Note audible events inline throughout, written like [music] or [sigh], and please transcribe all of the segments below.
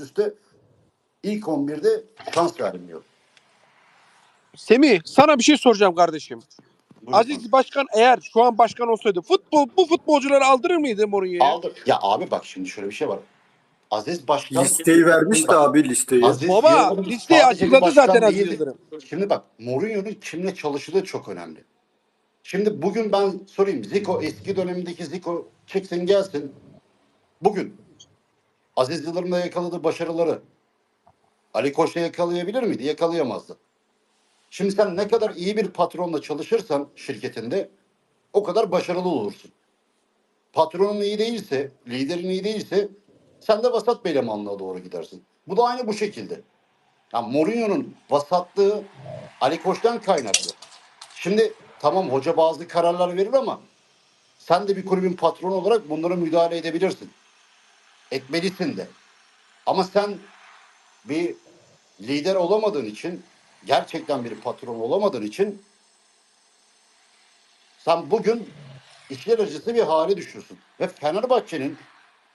üst üste ilk 11'de şans vermiyor. Semih sana bir şey soracağım kardeşim. Buyurun. Aziz Başkan eğer şu an başkan olsaydı futbol bu futbolcuları aldırır mıydı Mourinho'ya? aldı. Ya abi bak şimdi şöyle bir şey var. Aziz Başkan Listeyi vermiş de abi listeyi. Aziz Baba Yıldırım listeyi sadece bir açıkladı başkan zaten Aziz değildi. Yıldırım. Şimdi bak Mourinho'nun kimle çalıştığı çok önemli. Şimdi bugün ben sorayım Zico eski dönemindeki Zico çeksin gelsin. Bugün Aziz Yıldırım'la yakaladığı başarıları Ali Koç'la yakalayabilir miydi? Yakalayamazdı. Şimdi sen ne kadar iyi bir patronla çalışırsan şirketinde o kadar başarılı olursun. Patronun iyi değilse, liderin iyi değilse sen de vasat bir doğru gidersin. Bu da aynı bu şekilde. Yani Mourinho'nun vasatlığı Ali Koç'tan kaynaklı. Şimdi tamam hoca bazı kararlar verir ama sen de bir kulübün patronu olarak bunlara müdahale edebilirsin. Etmelisin de. Ama sen bir lider olamadığın için, gerçekten bir patron olamadığın için sen bugün işler acısı bir hale düşüyorsun. Ve Fenerbahçe'nin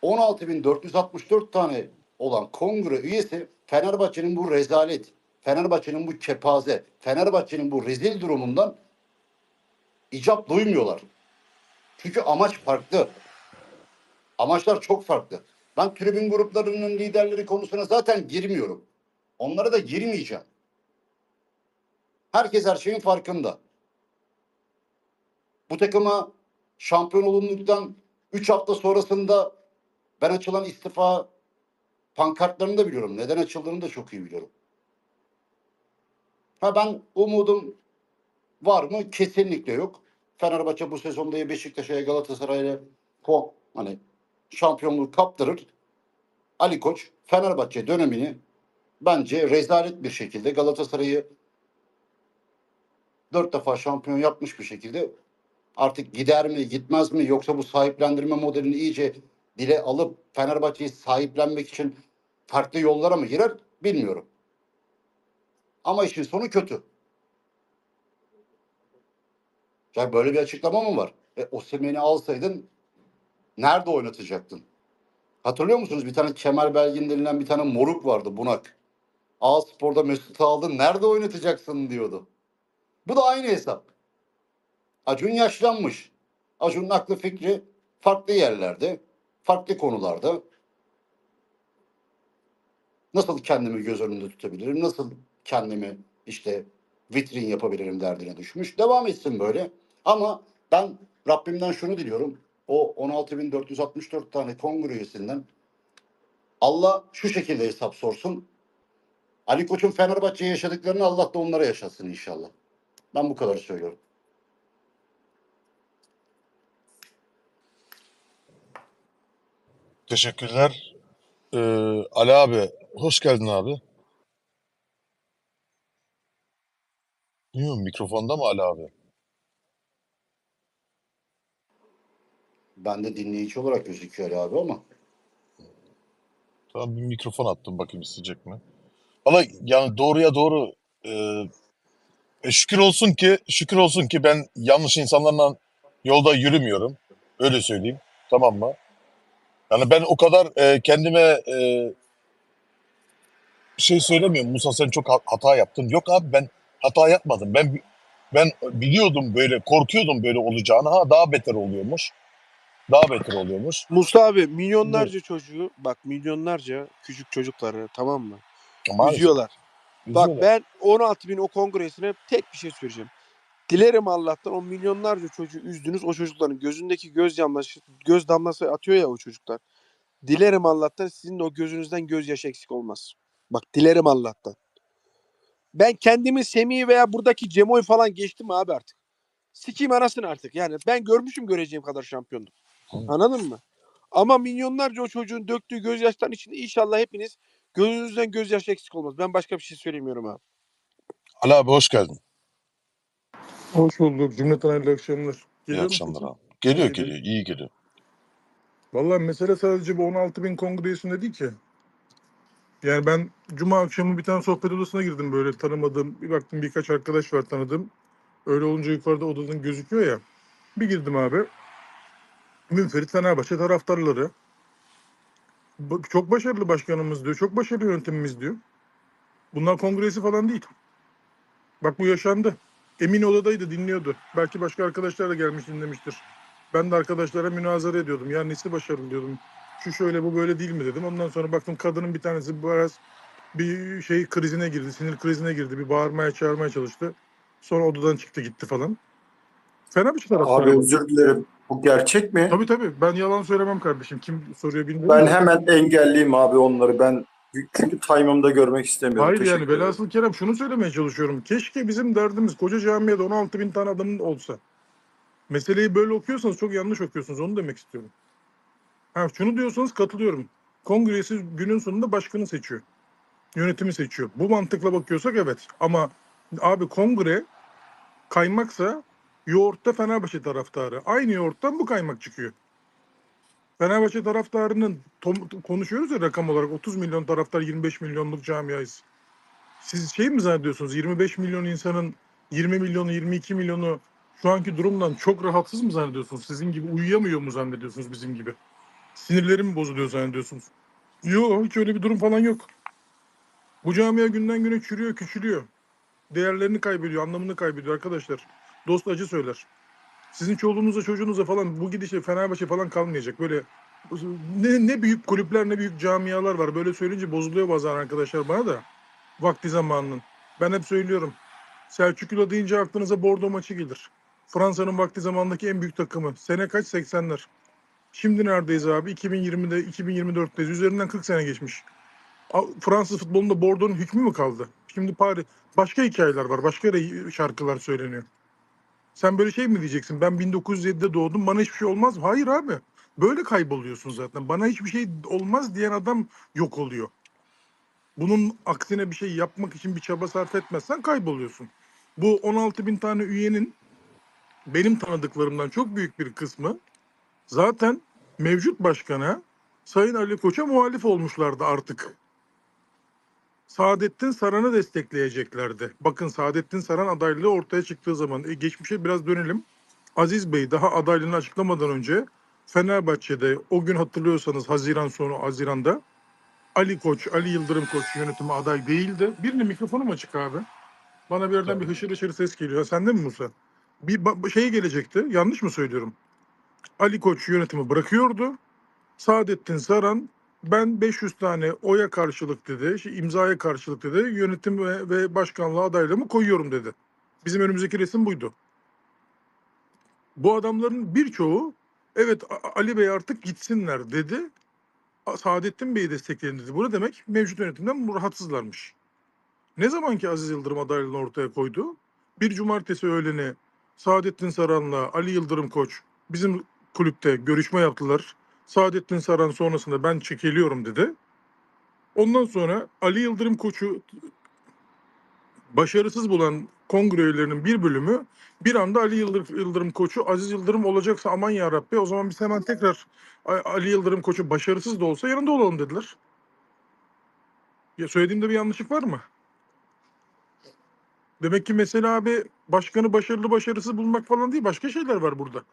16.464 tane olan kongre üyesi Fenerbahçe'nin bu rezalet, Fenerbahçe'nin bu kepaze, Fenerbahçe'nin bu rezil durumundan icap duymuyorlar. Çünkü amaç farklı. Amaçlar çok farklı. Ben tribün gruplarının liderleri konusuna zaten girmiyorum. Onlara da girmeyeceğim. Herkes her şeyin farkında. Bu takıma şampiyon olunduktan 3 hafta sonrasında ben açılan istifa pankartlarını da biliyorum. Neden açıldığını da çok iyi biliyorum. Ha ben umudum var mı? Kesinlikle yok. Fenerbahçe bu sezonda Beşiktaş'a ya Galatasaray'a hani şampiyonluğu kaptırır. Ali Koç Fenerbahçe dönemini bence rezalet bir şekilde Galatasaray'ı dört defa şampiyon yapmış bir şekilde artık gider mi gitmez mi yoksa bu sahiplendirme modelini iyice dile alıp Fenerbahçe'yi sahiplenmek için farklı yollara mı girer bilmiyorum. Ama işin sonu kötü. Ya böyle bir açıklama mı var? E, Osimhen'i alsaydın nerede oynatacaktın? Hatırlıyor musunuz? Bir tane Kemal Belgin denilen bir tane moruk vardı bunak. A Spor'da Mesut'u aldın nerede oynatacaksın diyordu. Bu da aynı hesap. Acun yaşlanmış. Acun'un aklı fikri farklı yerlerde, farklı konularda. Nasıl kendimi göz önünde tutabilirim? Nasıl kendimi işte vitrin yapabilirim derdine düşmüş. Devam etsin böyle. Ama ben Rabbimden şunu diliyorum. O 16.464 tane kongre üyesinden Allah şu şekilde hesap sorsun. Ali Koç'un Fenerbahçe'ye yaşadıklarını Allah da onlara yaşasın inşallah. Ben bu kadar söylüyorum. Teşekkürler. Ee, Ali abi, hoş geldin abi. Bilmiyorum mikrofonda mı Ali abi? Ben de dinleyici olarak gözüküyor abi ama. Tamam bir mikrofon attım bakayım isteyecek mi? Valla yani doğruya doğru e, e, şükür olsun ki şükür olsun ki ben yanlış insanlarla yolda yürümüyorum. Öyle söyleyeyim. Tamam mı? Yani ben o kadar e, kendime e, şey söylemiyorum. Musa sen çok ha- hata yaptın. Yok abi ben hata yapmadım. Ben ben biliyordum böyle korkuyordum böyle olacağını. Ha daha beter oluyormuş. Daha beter oluyormuş. Mustafa abi milyonlarca çocuğu bak milyonlarca küçük çocukları tamam mı? Maalesef, Üzüyorlar. Bak üzüyorlar. ben 16 bin o kongresine tek bir şey söyleyeceğim. Dilerim Allah'tan o milyonlarca çocuğu üzdünüz. O çocukların gözündeki göz damlası, göz damlası atıyor ya o çocuklar. Dilerim Allah'tan sizin de o gözünüzden gözyaşı eksik olmaz. Bak dilerim Allah'tan. Ben kendimi Semih'i veya buradaki Cemo'yu falan geçtim abi artık. Sikeyim anasını artık. Yani ben görmüşüm göreceğim kadar şampiyonluk. Anladın mı? Ama milyonlarca o çocuğun döktüğü gözyaşların içinde inşallah hepiniz gözünüzden gözyaşı eksik olmaz. Ben başka bir şey söylemiyorum abi. Ali abi hoş geldin. Hoş bulduk. Cümleten hayırlı akşamlar. İyi Geliyor mu akşamlar abi. Geliyor Geliyor. geliyor. iyi geliyor. Vallahi mesele sadece bu 16 bin kongresinde değil ki. Yani ben cuma akşamı bir tane sohbet odasına girdim böyle tanımadığım. Bir baktım birkaç arkadaş var tanıdığım. Öyle olunca yukarıda odanın gözüküyor ya. Bir girdim abi. Münferit Fenerbahçe taraftarları. Çok başarılı başkanımız diyor. Çok başarılı yönetimimiz diyor. Bunlar kongresi falan değil. Bak bu yaşandı. Emin odadaydı dinliyordu. Belki başka arkadaşlar da gelmiş dinlemiştir. Ben de arkadaşlara münazara ediyordum. Ya nesi başarılı diyordum. Şu şöyle bu böyle değil mi dedim. Ondan sonra baktım kadının bir tanesi biraz bir şey krizine girdi. Sinir krizine girdi. Bir bağırmaya çağırmaya çalıştı. Sonra odadan çıktı gitti falan. Fena bir şey taraftarı. Abi özür dilerim. Bu gerçek mi? Tabii tabii. Ben yalan söylemem kardeşim. Kim soruyor bilmiyorum. Ben hemen engelleyeyim abi onları. Ben çünkü time'ımda görmek istemiyorum. Hayır Teşekkür yani ederim. velhasıl Kerem şunu söylemeye çalışıyorum. Keşke bizim derdimiz koca camiye de 16 bin tane adamın olsa. Meseleyi böyle okuyorsanız çok yanlış okuyorsunuz. Onu demek istiyorum. Ha, şunu diyorsanız katılıyorum. Kongresi günün sonunda başkanı seçiyor. Yönetimi seçiyor. Bu mantıkla bakıyorsak evet. Ama abi kongre kaymaksa yoğurtta Fenerbahçe taraftarı. Aynı yoğurttan bu kaymak çıkıyor. Fenerbahçe taraftarının konuşuyoruz ya rakam olarak 30 milyon taraftar 25 milyonluk camiayız. Siz şey mi zannediyorsunuz 25 milyon insanın 20 milyonu 22 milyonu şu anki durumdan çok rahatsız mı zannediyorsunuz? Sizin gibi uyuyamıyor mu zannediyorsunuz bizim gibi? Sinirlerim mi bozuluyor zannediyorsunuz? Yok hiç öyle bir durum falan yok. Bu camia günden güne çürüyor, küçülüyor. Değerlerini kaybediyor, anlamını kaybediyor arkadaşlar. Dost acı söyler. Sizin çoluğunuza çocuğunuza falan bu gidişle Fenerbahçe falan kalmayacak. Böyle ne, ne büyük kulüpler ne büyük camialar var. Böyle söyleyince bozuluyor bazen arkadaşlar bana da. Vakti zamanının. Ben hep söylüyorum. Selçuklu deyince aklınıza Bordo maçı gelir. Fransa'nın vakti zamandaki en büyük takımı. Sene kaç? 80'ler. Şimdi neredeyiz abi? 2020'de, 2024'teyiz. Üzerinden 40 sene geçmiş. Fransız futbolunda Bordeaux'un hükmü mü kaldı? Şimdi Paris. Başka hikayeler var. Başka şarkılar söyleniyor. Sen böyle şey mi diyeceksin? Ben 1907'de doğdum. Bana hiçbir şey olmaz? Hayır abi. Böyle kayboluyorsun zaten. Bana hiçbir şey olmaz diyen adam yok oluyor. Bunun aksine bir şey yapmak için bir çaba sarf etmezsen kayboluyorsun. Bu 16 bin tane üyenin benim tanıdıklarımdan çok büyük bir kısmı zaten mevcut başkana Sayın Ali Koç'a muhalif olmuşlardı artık. Saadettin Saran'ı destekleyeceklerdi. Bakın Saadettin Saran adaylığı ortaya çıktığı zaman e, geçmişe biraz dönelim. Aziz Bey daha adaylığını açıklamadan önce Fenerbahçe'de o gün hatırlıyorsanız Haziran sonu Haziran'da Ali Koç, Ali Yıldırım Koç yönetimi aday değildi. Birinin mikrofonu mu açık abi? Bana bir yerden bir hışır hışır ses geliyor. Sende mi Musa? Bir şey gelecekti. Yanlış mı söylüyorum? Ali Koç yönetimi bırakıyordu. Saadettin Saran ben 500 tane oya karşılık dedi, şey, imzaya karşılık dedi, yönetim ve, ve başkanlığa adaylığımı koyuyorum dedi. Bizim önümüzdeki resim buydu. Bu adamların birçoğu evet Ali Bey artık gitsinler dedi. Saadettin Bey'i destekleyin dedi. Bu ne demek? Mevcut yönetimden rahatsızlarmış. Ne zaman ki Aziz Yıldırım adaylığını ortaya koydu? Bir cumartesi öğleni Saadettin Saran'la Ali Yıldırım Koç bizim kulüpte görüşme yaptılar. Saadettin Saran sonrasında ben çekiliyorum dedi. Ondan sonra Ali Yıldırım Koç'u başarısız bulan kongre üyelerinin bir bölümü bir anda Ali Yıldırım, Koç'u Aziz Yıldırım olacaksa aman ya Rabbi o zaman biz hemen tekrar Ali Yıldırım Koç'u başarısız da olsa yanında olalım dediler. Ya söylediğimde bir yanlışlık var mı? Demek ki mesela abi başkanı başarılı başarısız bulmak falan değil başka şeyler var burada.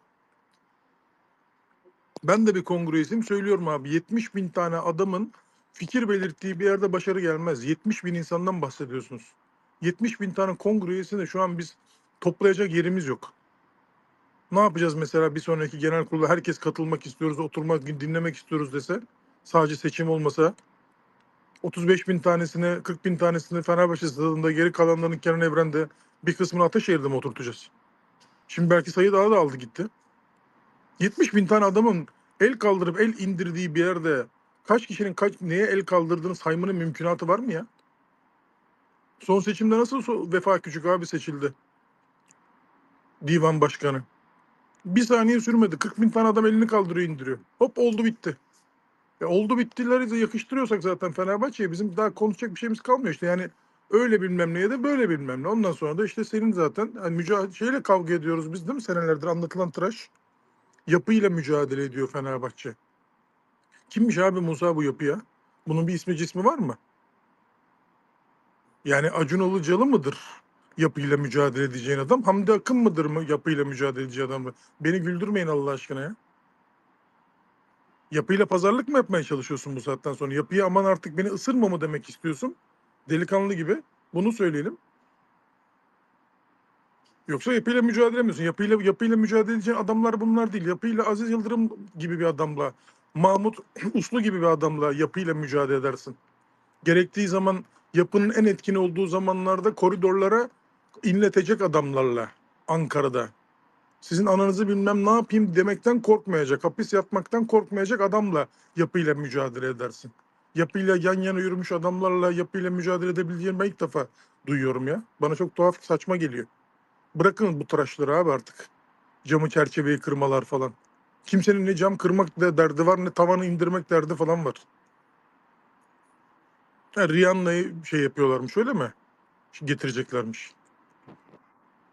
Ben de bir kongresiyim söylüyorum abi 70 bin tane adamın fikir belirttiği bir yerde başarı gelmez. 70 bin insandan bahsediyorsunuz. 70 bin tane kongre üyesinde şu an biz toplayacak yerimiz yok. Ne yapacağız mesela bir sonraki genel kurula herkes katılmak istiyoruz, oturmak, dinlemek istiyoruz dese sadece seçim olmasa 35 bin tanesini, 40 bin tanesini Fenerbahçe stadında geri kalanların Kenan Evren'de bir kısmını Ataşehir'de mi oturtacağız? Şimdi belki sayı daha da aldı gitti. 70 bin tane adamın el kaldırıp el indirdiği bir yerde kaç kişinin kaç neye el kaldırdığını saymanın mümkünatı var mı ya? Son seçimde nasıl Vefa Küçük abi seçildi? Divan başkanı. Bir saniye sürmedi. 40 bin tane adam elini kaldırıyor indiriyor. Hop oldu bitti. E oldu bittileri de yakıştırıyorsak zaten Fenerbahçe'ye bizim daha konuşacak bir şeyimiz kalmıyor işte. Yani öyle bilmem neye de böyle bilmem ne. Ondan sonra da işte senin zaten hani mücadele şeyle kavga ediyoruz biz değil mi senelerdir anlatılan tıraş. Yapıyla mücadele ediyor Fenerbahçe. Kimmiş abi Musa bu yapıya? Bunun bir ismi cismi var mı? Yani Acun Ilıcalı mıdır yapıyla mücadele edeceğin adam? Hamdi Akın mıdır mı yapıyla mücadele edeceği adam? Beni güldürmeyin Allah aşkına ya. Yapıyla pazarlık mı yapmaya çalışıyorsun bu saatten sonra? Yapıyı aman artık beni ısırma mı demek istiyorsun? Delikanlı gibi. Bunu söyleyelim. Yoksa yapıyla mücadele ediyorsun. Yapıyla, yapıyla mücadele edeceğin adamlar bunlar değil. Yapıyla Aziz Yıldırım gibi bir adamla, Mahmut [clears throat] Uslu gibi bir adamla yapıyla mücadele edersin. Gerektiği zaman yapının en etkin olduğu zamanlarda koridorlara inletecek adamlarla Ankara'da. Sizin ananızı bilmem ne yapayım demekten korkmayacak, hapis yatmaktan korkmayacak adamla yapıyla mücadele edersin. Yapıyla yan yana yürümüş adamlarla yapıyla mücadele edebileceğini ben ilk defa duyuyorum ya. Bana çok tuhaf saçma geliyor. Bırakın bu tıraşları abi artık. Camı çerçeveyi kırmalar falan. Kimsenin ne cam kırmak derdi var ne tavanı indirmek derdi falan var. Ha, Rihanna'yı şey yapıyorlarmış öyle mi? Getireceklermiş.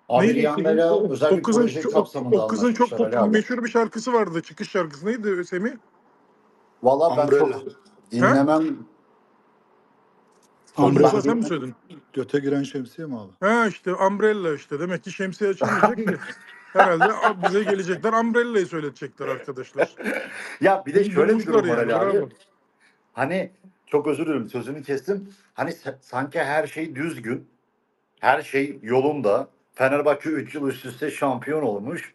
Abi Neydi? Rihanna'yla O- özel o bir kızın, proje o- kapsamında o kızın çok popüler, abi. meşhur bir şarkısı vardı. Çıkış şarkısı neydi Semih? Valla ben çok dinlemem. Umbrella. Sen mi söyledin? Göte giren şemsiye mi abi? Ha işte Umbrella işte. Demek ki şemsiye açılmayacak ki. Herhalde bize gelecekler Umbrella'yı söyletecekler arkadaşlar. Ya bir de şöyle bir durum var Ali abi. bravo. Hani çok özür dilerim sözünü kestim. Hani sa- sanki her şey düzgün. Her şey yolunda. Fenerbahçe 3 yıl üst üste şampiyon olmuş.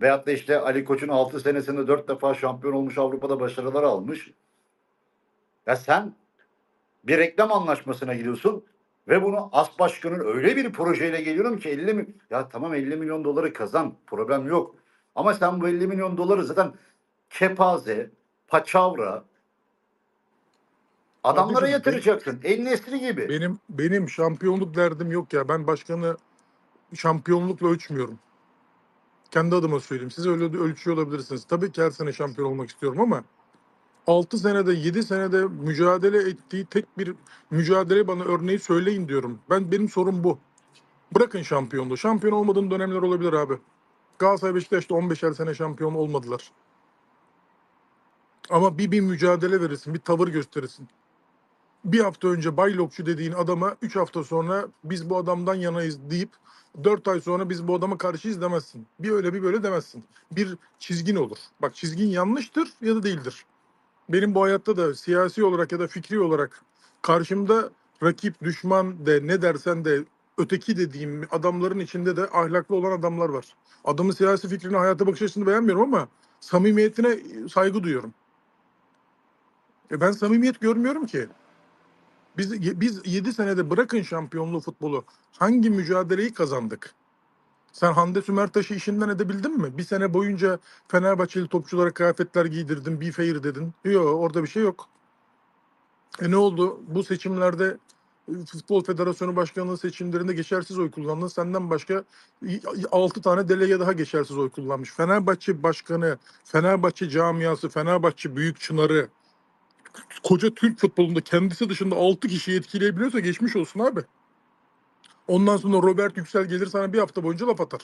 Veyahut da işte Ali Koç'un 6 senesinde 4 defa şampiyon olmuş Avrupa'da başarılar almış. Ya sen bir reklam anlaşmasına gidiyorsun ve bunu as başkanın öyle bir projeyle geliyorum ki 50 mi ya tamam 50 milyon doları kazan problem yok. Ama sen bu 50 milyon doları zaten kepaze, paçavra adamlara Kardeşim, yatıracaksın. El Nesri gibi. Benim benim şampiyonluk derdim yok ya. Ben başkanı şampiyonlukla ölçmüyorum. Kendi adıma söyleyeyim. Siz öyle ölçüyor olabilirsiniz. Tabii ki her sene şampiyon olmak istiyorum ama 6 senede 7 senede mücadele ettiği tek bir mücadele bana örneği söyleyin diyorum. Ben benim sorum bu. Bırakın şampiyonluğu. Şampiyon olmadığın dönemler olabilir abi. Galatasaray Beşiktaş'ta 15'er sene şampiyon olmadılar. Ama bir bir mücadele verirsin, bir tavır gösterirsin. Bir hafta önce Baylokçu dediğin adama 3 hafta sonra biz bu adamdan yanayız deyip 4 ay sonra biz bu adama karşıyız demezsin. Bir öyle bir böyle demezsin. Bir çizgin olur. Bak çizgin yanlıştır ya da değildir. Benim bu hayatta da siyasi olarak ya da fikri olarak karşımda rakip, düşman de ne dersen de öteki dediğim adamların içinde de ahlaklı olan adamlar var. Adamın siyasi fikrini, hayata bakış açısını beğenmiyorum ama samimiyetine saygı duyuyorum. E ben samimiyet görmüyorum ki. Biz biz 7 senede bırakın şampiyonluğu futbolu. Hangi mücadeleyi kazandık? Sen Hande Sümertaş'ı işinden edebildin mi? Bir sene boyunca Fenerbahçeli topçulara kıyafetler giydirdin, bir fair dedin. Yok orada bir şey yok. E ne oldu? Bu seçimlerde e, Futbol Federasyonu Başkanlığı seçimlerinde geçersiz oy kullandın. Senden başka 6 tane delege daha geçersiz oy kullanmış. Fenerbahçe Başkanı, Fenerbahçe camiası, Fenerbahçe Büyük Çınarı, koca Türk futbolunda kendisi dışında 6 kişiyi etkileyebiliyorsa geçmiş olsun abi. Ondan sonra Robert Yüksel gelir sana bir hafta boyunca laf atar.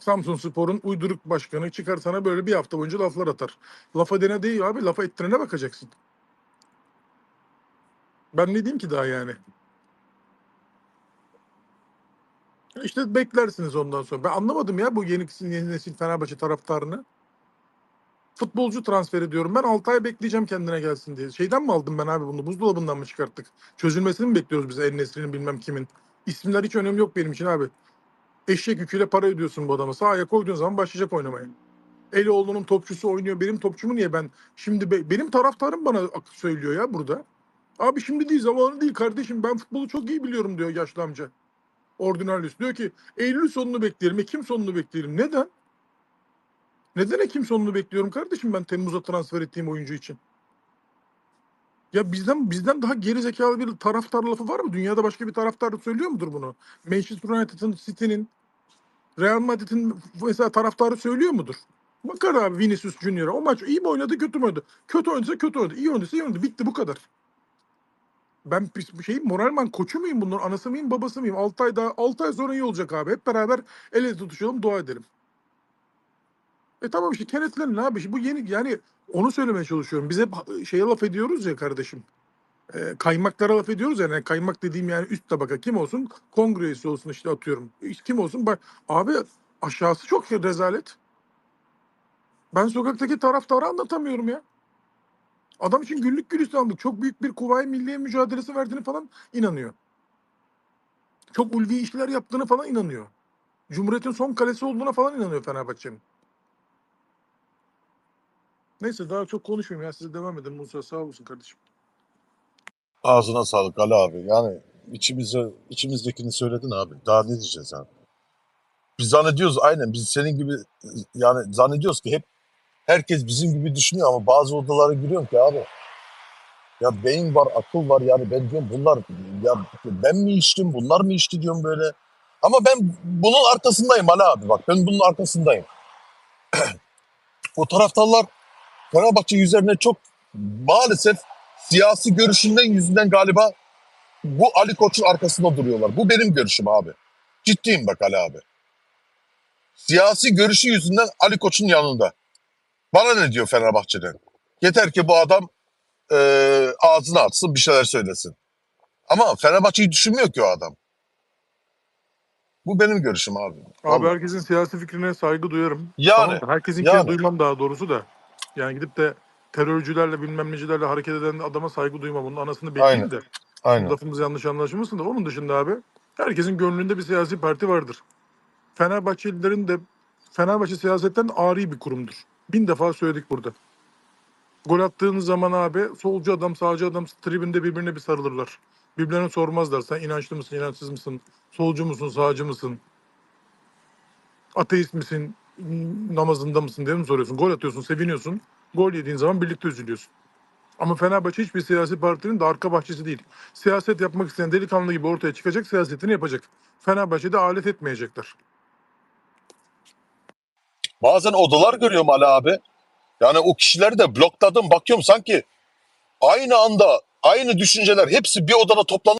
Samsun Spor'un uyduruk başkanı çıkar sana böyle bir hafta boyunca laflar atar. Lafa dene değil abi lafa ettirene bakacaksın. Ben ne diyeyim ki daha yani? İşte beklersiniz ondan sonra. Ben anlamadım ya bu yeni, nesil Fenerbahçe taraftarını. Futbolcu transfer ediyorum. Ben 6 ay bekleyeceğim kendine gelsin diye. Şeyden mi aldım ben abi bunu? Buzdolabından mı çıkarttık? Çözülmesini mi bekliyoruz biz El Nesri'nin bilmem kimin? İsimler hiç önemi yok benim için abi. Eşek yüküyle para ödüyorsun bu adama. Sahaya koyduğun zaman başlayacak oynamaya. Elioğlu'nun topçusu oynuyor. Benim topçumu niye ben? Şimdi be- benim taraftarım bana söylüyor ya burada. Abi şimdi değil zamanı değil kardeşim. Ben futbolu çok iyi biliyorum diyor yaşlı amca. Ordinalius diyor ki Eylül sonunu bekleyelim. Ekim sonunu bekleyelim. Neden? Neden Ekim sonunu bekliyorum kardeşim ben Temmuz'a transfer ettiğim oyuncu için? Ya bizden bizden daha geri zekalı bir taraftar lafı var mı? Dünyada başka bir taraftar söylüyor mudur bunu? Manchester United'ın, City'nin, Real Madrid'in mesela taraftarı söylüyor mudur? Bakar abi Vinicius Junior'a. O maç iyi mi oynadı, kötü mü oynadı? Kötü oynadıysa kötü oynadı. iyi oynadıysa iyi oynadı. Bitti bu kadar. Ben pis- şeyim moralman koçu muyum bunların? Anası mıyım, babası mıyım? 6 ay daha 6 ay sonra iyi olacak abi. Hep beraber el ele tutuşalım, dua edelim. E tamam işte kenetlenin abi. Bu yeni yani onu söylemeye çalışıyorum. Biz hep şeye laf ediyoruz ya kardeşim. E, kaymaklara laf ediyoruz ya. Yani kaymak dediğim yani üst tabaka kim olsun? Kongre olsun işte atıyorum. Kim olsun? Bak abi aşağısı çok rezalet. Ben sokaktaki taraftarı anlatamıyorum ya. Adam için güllük gülistanlık çok büyük bir kuvayi milliye mücadelesi verdiğini falan inanıyor. Çok ulvi işler yaptığını falan inanıyor. Cumhuriyet'in son kalesi olduğuna falan inanıyor Fenerbahçe'nin. Neyse daha çok konuşmayayım ya. Size devam edin Musa. Sağ olasın kardeşim. Ağzına sağlık Ali abi. Yani içimize, içimizdekini söyledin abi. Daha ne diyeceğiz abi? Biz zannediyoruz aynen biz senin gibi yani zannediyoruz ki hep herkes bizim gibi düşünüyor ama bazı odalara giriyorum ki abi. Ya beyin var, akıl var yani ben diyorum bunlar ya ben mi içtim, bunlar mı içti diyorum böyle. Ama ben bunun arkasındayım Ali abi bak ben bunun arkasındayım. [clears throat] o taraftarlar Fenerbahçe üzerine çok maalesef siyasi görüşünden yüzünden galiba bu Ali Koç'un arkasında duruyorlar. Bu benim görüşüm abi. Ciddiyim bak Ali abi. Siyasi görüşü yüzünden Ali Koç'un yanında. Bana ne diyor Fenerbahçe'den? Yeter ki bu adam eee ağzını atsın bir şeyler söylesin. Ama Fenerbahçe'yi düşünmüyor ki o adam. Bu benim görüşüm abi. Abi Vallahi. herkesin siyasi fikrine saygı duyarım. Yani, Tamam, herkesinkini yani. duymam daha doğrusu da. Yani gidip de terörcülerle bilmem necilerle hareket eden adama saygı duymam. Onun anasını bekleyeyim Aynen. de. Aynen. Lafımız yanlış anlaşılmasın da. Onun dışında abi herkesin gönlünde bir siyasi parti vardır. Fenerbahçelilerin de Fenerbahçe siyasetten ari bir kurumdur. Bin defa söyledik burada. Gol attığınız zaman abi solcu adam sağcı adam tribünde birbirine bir sarılırlar. Birbirlerine sormazlar. Sen inançlı mısın, inançsız mısın? Solcu musun, sağcı mısın? Ateist misin, namazında mısın diye mi soruyorsun? Gol atıyorsun, seviniyorsun. Gol yediğin zaman birlikte üzülüyorsun. Ama Fenerbahçe hiçbir siyasi partinin de arka bahçesi değil. Siyaset yapmak isteyen delikanlı gibi ortaya çıkacak, siyasetini yapacak. Fenerbahçe'de alet etmeyecekler. Bazen odalar görüyorum Ali abi. Yani o kişileri de blokladım bakıyorum sanki aynı anda aynı düşünceler hepsi bir odada toplanıyor.